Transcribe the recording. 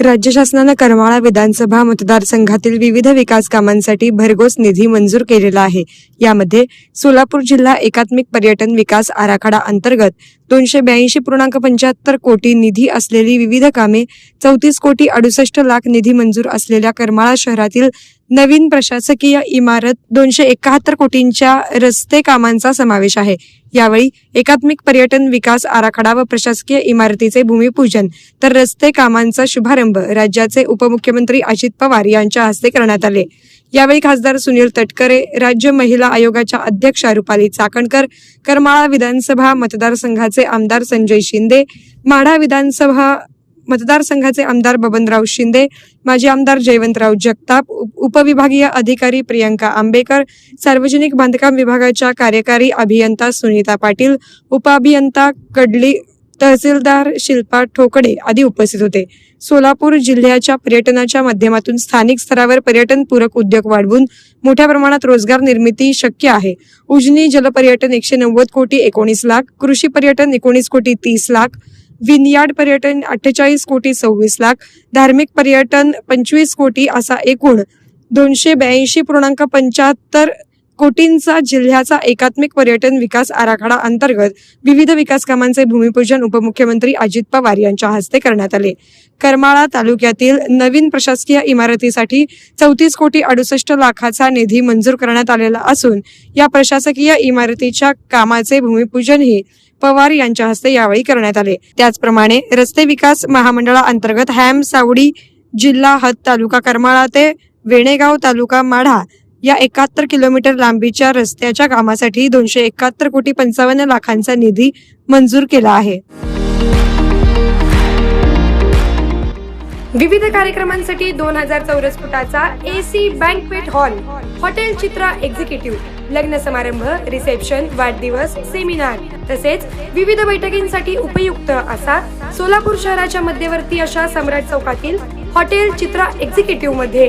राज्य शासनानं करमाळा विधानसभा मतदारसंघातील विविध विकास कामांसाठी भरघोस निधी मंजूर केलेला आहे. यामध्ये सोलापूर जिल्हा एकात्मिक पर्यटन विकास आराखडा अंतर्गत दोनशे ब्याऐंशी पूर्णांक पंच्याहत्तर कोटी निधी असलेली विविध कामे चौतीस कोटी अडुसष्ट लाख निधी मंजूर असलेल्या करमाळा शहरातील नवीन प्रशासकीय इमारत दोनशे एकाहत्तर कोटींच्या रस्ते कामांचा समावेश आहे. यावेळी एकात्मिक पर्यटन विकास आराखडा व प्रशासकीय इमारतीचे भूमिपूजन तर रस्ते कामांचा शुभारंभ राज्याचे उपमुख्यमंत्री अजित पवार यांच्या हस्ते करण्यात आले. यावेळी खासदार सुनील तटकरे राज्य महिला आयोगाच्या अध्यक्षा रुपाली चाकणकर करमाळा विधानसभा मतदारसंघाचे आमदार संजय शिंदे माढा विधानसभा मतदारसंघाचे आमदार बबनराव शिंदे माजी आमदार जयवंतराव जगताप उप- उपविभागीय अधिकारी प्रियंका आंबेकर सार्वजनिक बांधकाम विभागाच्या कार्यकारी अभियंता सुनीता पाटील उपअभियंता कडली तहसीलदार शिल्पा ठोकडे आदी उपस्थित होते. सोलापूर जिल्ह्याच्या पर्यटनाच्या माध्यमातून स्थानिक स्तरावर पर्यटन पूरक उद्योग वाढवून मोठ्या प्रमाणात रोजगार निर्मिती शक्य आहे. उजनी जलपर्यटन एकशे नव्वद कोटी एकोणीस लाख कृषी पर्यटन एकोणीस कोटी तीस लाख विनयार्ड पर्यटन अठ्ठेचाळीस कोटी सव्वीस लाख धार्मिक पर्यटन पंचवीस कोटी असा एकूण दोनशे ब्याऐंशी पूर्णांक पंच्याहत्तर कोटींचा जिल्ह्याचा एकात्मिक पर्यटन विकास आराखडा अंतर्गत विविध विकास कामांचे भूमिपूजन उपमुख्यमंत्री अजित पवार यांच्या हस्ते करण्यात आले. करमाळा तालुक्यातील नवीन प्रशासकीय इमारतीसाठी चौतीस कोटी अडुसष्ट लाखाचा निधी मंजूर करण्यात आलेला असून या प्रशासकीय इमारतीच्या कामाचे भूमिपूजनही पवार यांच्या हस्ते यावेळी करण्यात आले. त्याचप्रमाणे रस्ते विकास महामंडळाअंतर्गत हॅम सावडी जिल्हा हद तालुका करमाळा ते वेणेगाव तालुका माढा या एकाहत्तर किलोमीटर लांबीच्या रस्त्याच्या कामासाठी दोनशे एकाहत्तर कोटी पंचावन्न लाखांचा निधी मंजूर केला आहे. विविध कार्यक्रमांसाठी दोन हजार चौरस फुटाचा A C banquet hall hotel Chitra executive लग्न समारंभ रिसेप्शन वाढदिवस सेमिनार तसेच विविध बैठकींसाठी उपयुक्त असा सोलापूर शहराच्या मध्यवर्ती अशा सम्राट चौकातील हॉटेल चित्रा एक्झिक्युटिव्हमध्ये